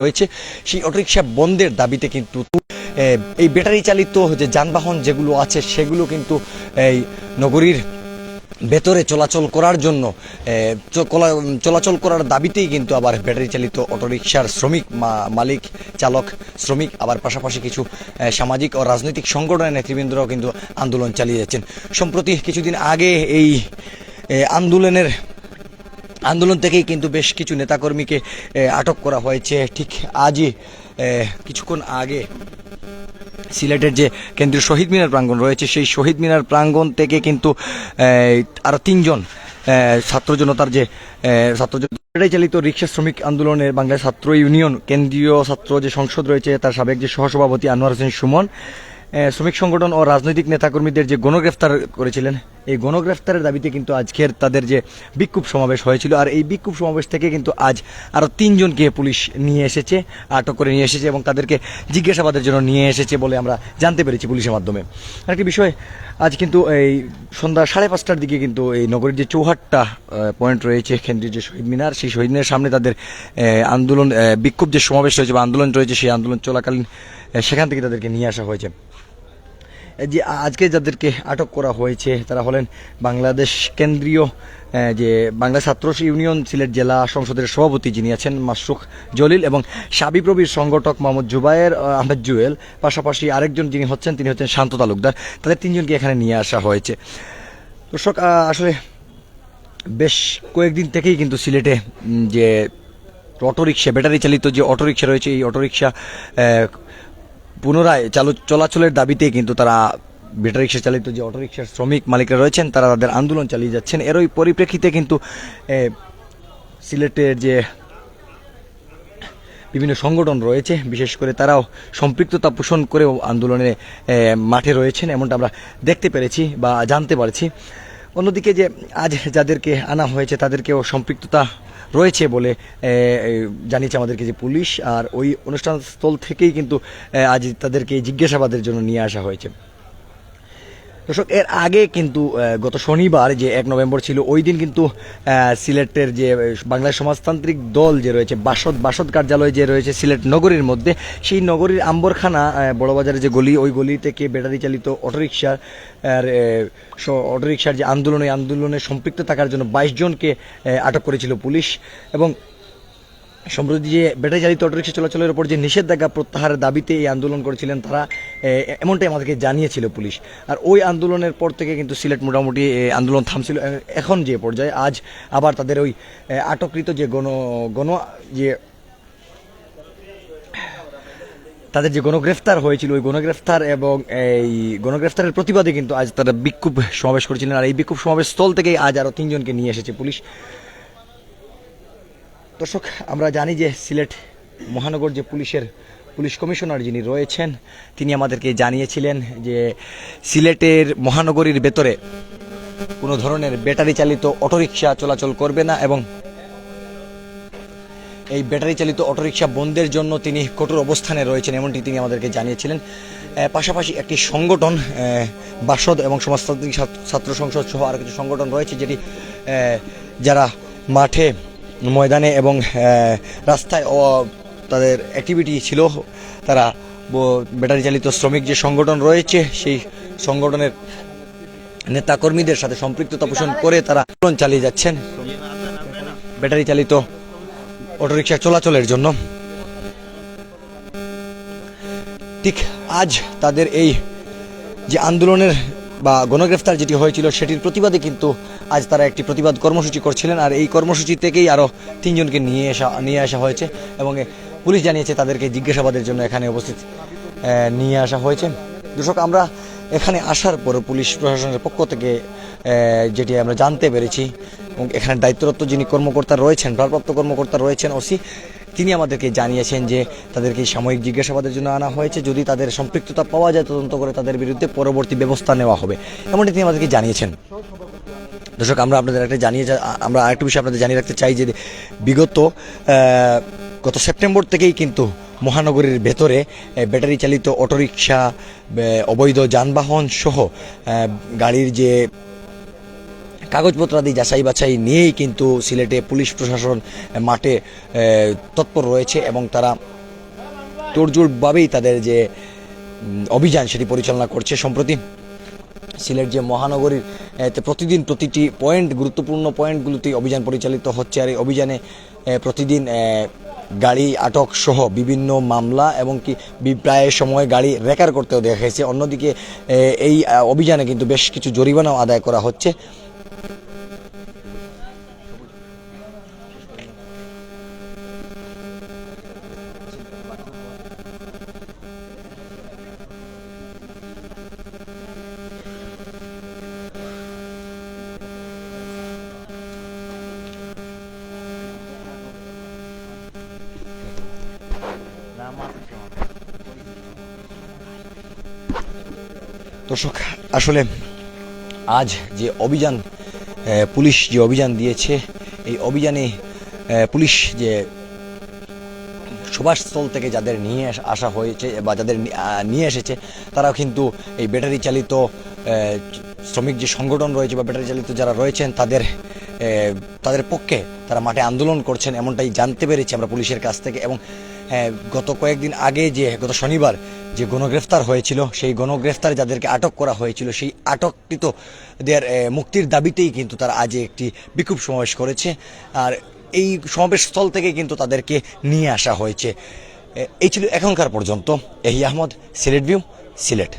রয়েছে সেই অটোরিকশা বন্ধের দাবিতে কিন্তু এই ব্যাটারি চালিত যে যানবাহন যেগুলো আছে, সেগুলো কিন্তু এই নগরীর ভেতরে চলাচল করার জন্য চলাচল করার দাবিতেই কিন্তু আবার ব্যাটারি চালিত অটোরিকশার শ্রমিক মালিক, চালক, শ্রমিক, আবার পাশাপাশি কিছু সামাজিক ও রাজনৈতিক সংগঠনের নেতৃবৃন্দরাও কিন্তু আন্দোলন চালিয়ে যাচ্ছেন সম্প্রতি কিছুদিন আগে এই আন্দোলনের আন্দোলন থেকেই কিন্তু বেশ কিছু নেতাকর্মীকে আটক করা হয়েছে। ঠিক আজই কিছুক্ষণ আগে সিলেটের যে কেন্দ্রীয় শহীদ মিনার প্রাঙ্গণ রয়েছে, সেই শহীদ মিনার প্রাঙ্গণ থেকে কিন্তু আরও তিনজন ছাত্র জনতার যে ছাত্র জন- চালিত রিক্সা শ্রমিক আন্দোলনের বাংলাদেশ ছাত্র ইউনিয়ন কেন্দ্রীয় ছাত্র যে সংসদ রয়েছে, তার সাবেক যে সহসভাপতি আনোয়ার হোসেন সুমন শ্রমিক সংগঠন ও রাজনৈতিক নেতাকর্মীদের যে গণগ্রেফতার করেছিলেন এই গণগ্রেফতারের দাবিতে কিন্তু আজকের তাদের যে বিক্ষোভ সমাবেশ হয়েছিল, আর এই বিক্ষোভ সমাবেশ থেকে কিন্তু আজ আরও তিনজনকে পুলিশ নিয়ে এসেছে, আটক করে নিয়ে এসেছে এবং তাদেরকে জিজ্ঞাসাবাদের জন্য নিয়ে এসেছে বলে আমরা জানতে পেরেছি পুলিশের মাধ্যমে। আরেকটি বিষয়, আজ কিন্তু এই সন্ধ্যা সাড়ে পাঁচটার দিকে কিন্তু এই নগরীর যে চৌহাট্টা পয়েন্ট রয়েছে, কেন্দ্রীয় যে শহীদ মিনার, সেই শহীদ মিনারের সামনে তাদের আন্দোলন বিক্ষোভ যে সমাবেশ রয়েছে বা আন্দোলন রয়েছে, সেই আন্দোলন চলাকালীন সেখান থেকে তাদেরকে নিয়ে আসা হয়েছে। যে আজকে যাদেরকে আটক করা হয়েছে তারা হলেন বাংলাদেশ কেন্দ্রীয় যে বাংলা ছাত্র ইউনিয়ন সিলেট জেলা সংসদের সভাপতি যিনি আছেন মাসরুখ জলিল এবং সাবিপ্রবির সংগঠক মোহাম্মদ জুবায়ের আহমেদ জুয়েল। পাশাপাশি আরেকজন যিনি হচ্ছেন তিনি হচ্ছেন শান্ত তালুকদার। তাদের তিনজনকে এখানে নিয়ে আসা হয়েছে। দর্শক আসলে বেশ কয়েকদিন থেকেই কিন্তু সিলেটে যে অটোরিকশা ব্যাটারি চালিত যে অটোরিকশা রয়েছে এই অটোরিকশা আহ, পুনরায় চালু চলাচলের দাবিতে কিন্তু তারা ব্যাটারি রিক্সা চালিত যে অটোরিকশার শ্রমিক মালিকরা রয়েছেন, তারা তাদের আন্দোলন চালিয়ে যাচ্ছেন। এরই পরিপ্রেক্ষিতে কিন্তু সিলেটের যে বিভিন্ন সংগঠন রয়েছে, বিশেষ করে তারাও সম্পৃক্ততা পোষণ করেও আন্দোলনে মাঠে রয়েছেন, এমনটা আমরা দেখতে পেরেছি বা জানতে পারছি। অন্যদিকে যে আজ যাদেরকে আনা হয়েছে, তাদেরকেও সম্পৃক্ততা রয়েছে বলে জানিয়েছে আমাদেরকে যে পুলিশ। আর ওই অনুষ্ঠানস্থল থেকেই কিন্তু আজ তাদেরকে জিজ্ঞাসাবাদের জন্য নিয়ে আসা হয়েছে। দর্শক, এর আগে কিন্তু গত শনিবার যে এক নভেম্বর ছিল, ওই দিন কিন্তু সিলেটের যে বাংলাদেশ সমাজতান্ত্রিক দল যে রয়েছে, বাসদ বাসদ কার্যালয় যে রয়েছে সিলেট নগরীর মধ্যে, সেই নগরীর আম্বরখানা বড়বাজারের যে গলি, ওই গলি থেকে ব্যাটারি চালিত অটোরিকশার অটোরিকশার যে আন্দোলন এই আন্দোলনে সম্পৃক্ত থাকার জন্য বাইশ জনকে আটক করেছিল পুলিশ এবং সম্প্রতি যে ব্যাটারি চালিত অটোরিক্সা চলাচলের উপর যে নিষেধাজ্ঞা প্রত্যাহারের দাবিতে এই আন্দোলন করেছিলেন, তারা এমনটাই আমাদেরকে জানিয়েছিল পুলিশ। আর ওই আন্দোলনের পর থেকে কিন্তু সিলেট মোটামুটি আন্দোলন থামছিল। এখন যে পর্যায়ে, আজ আবার তাদের ওই আটককৃত যে গণ গণ, যে, তাদের যে গণগ্রেফতার হয়েছিল, ওই গণগ্রেফতার এবং এই গণগ্রেফতারের প্রতিবাদে কিন্তু আজ তারা বিক্ষোভ সমাবেশ করেছিলেন। আর এই বিক্ষোভ সমাবেশ স্থল থেকেই আজ আরও তিনজনকে নিয়ে এসেছে পুলিশ। দর্শক, আমরা জানি যে সিলেট মহানগর যে পুলিশের পুলিশ কমিশনার যিনি রয়েছেন, তিনি আমাদেরকে জানিয়েছিলেন যে সিলেটের মহানগরীর ভেতরে কোনো ধরনের ব্যাটারি চালিত অটোরিকশা চলাচল করবে না এবং এই ব্যাটারি চালিত অটোরিকশা বন্ধের জন্য তিনি কঠোর অবস্থানে রয়েছেন এমনটি তিনি আমাদেরকে জানিয়েছিলেন। পাশাপাশি একটি সংগঠন বাসদ এবং সমাজতান্ত্রিক ছাত্র- সংসদ সহ আরও কিছু সংগঠন রয়েছে যেটি যারা মাঠে ময়দানে এবং রাস্তায় তাদের অ্যাক্টিভিটি ছিল। তারা ব্যাটারি চালিত শ্রমিক যে সংগঠন রয়েছে, সেই সংগঠনের নেতাকর্মীদের সাথে সম্পৃক্ততা পোষণ করে তারা আন্দোলন চালিয়ে যাচ্ছেন। ব্যাটারি চালিত অটোরিকশা চলাচলের জন্য। ঠিক আজ তাদের এই যে আন্দোলনের বা গণগ্রেফতার যেটি হয়েছিল সেটির প্রতিবাদে কিন্তু আজ তারা একটি প্রতিবাদ কর্মসূচি করছিলেন। আর এই কর্মসূচি থেকেই আরও তিনজনকে নিয়ে আসা নিয়ে আসা হয়েছে এবং পুলিশ জানিয়েছে তাদেরকে জিজ্ঞাসাবাদের জন্য এখানে উপস্থিত নিয়ে আসা হয়েছে। দর্শক, আমরা এখানে আসার পর পুলিশ প্রশাসনের পক্ষ থেকে যেটি আমরা জানতে পেরেছি, এবং এখানে দায়িত্বরত যিনি কর্মকর্তা রয়েছেন, ভারপ্রাপ্ত কর্মকর্তা রয়েছেন ওসি, তিনি আমাদেরকে জানিয়েছেন যে তাদেরকে সাময়িক জিজ্ঞাসাবাদের জন্য আনা হয়েছে। যদি তাদের সম্পৃক্ততা পাওয়া যায়, তদন্ত করে তাদের বিরুদ্ধে পরবর্তী ব্যবস্থা নেওয়া হবে। এমনটি তিনি আমাদেরকে জানিয়েছেন। দর্শক, আমরা আপনাদের একটা জানিয়ে আমরা আরেকটু বিষয় আপনাদের জানিয়ে রাখতে চাই যে, বিগত গত সেপ্টেম্বর থেকেই কিন্তু মহানগরীর ভেতরে ব্যাটারি চালিত অটোরিকশা অবৈধ যানবাহন সহ গাড়ির যে কাগজপত্র আদি যাচাই বাছাই নিয়েই কিন্তু সিলেটে পুলিশ প্রশাসন মাঠে তৎপর রয়েছে এবং তারা তোড়জোড়ভাবেই তাদের যে অভিযান সেটি পরিচালনা করছে। সম্প্রতি সিলেট যে মহানগরীর প্রতিদিন প্রতিটি পয়েন্ট, গুরুত্বপূর্ণ পয়েন্টগুলোতেই অভিযান পরিচালিত হচ্ছে। আর এই অভিযানে প্রতিদিন গাড়ি আটক সহ বিভিন্ন মামলা এবং কি প্রায় সময় গাড়ি রেকার করতেও দেখা গেছে। অন্যদিকে এই অভিযানে কিন্তু বেশ কিছু জরিমানাও আদায় করা হচ্ছে। দর্শক, আসলে আজ যে অভিযান পুলিশ যে অভিযান দিয়েছে, এই অভিযানে পুলিশ যে সুভাষস্থল থেকে যাদের নিয়ে আসা হয়েছে বা যাদের নিয়ে এসেছে, তারাও কিন্তু এই ব্যাটারি চালিত শ্রমিক যে সংগঠন রয়েছে বা ব্যাটারি চালিত যারা রয়েছেন, তাদের তাদের পক্ষে তারা মাঠে আন্দোলন করছেন, এমনটাই জানতে পেরেছি আমরা পুলিশের কাছ থেকে এবং গত কয়েকদিন আগে যে, গত শনিবার যে গণগ্রেফতার হয়েছিল, সেই গণগ্রেফতার যাদেরকে আটক করা হয়েছিল, সেই আটককৃতদের মুক্তির দাবিতেই কিন্তু তারা আজ একটি বিক্ষোভ সমাবেশ করেছে। আর এই সমাবেশস্থল থেকে কিন্তু তাদেরকে নিয়ে আসা হয়েছে। এই ছিল এখনকার পর্যন্ত। এহি আহমদ, সিলেট ভিউ, সিলেট।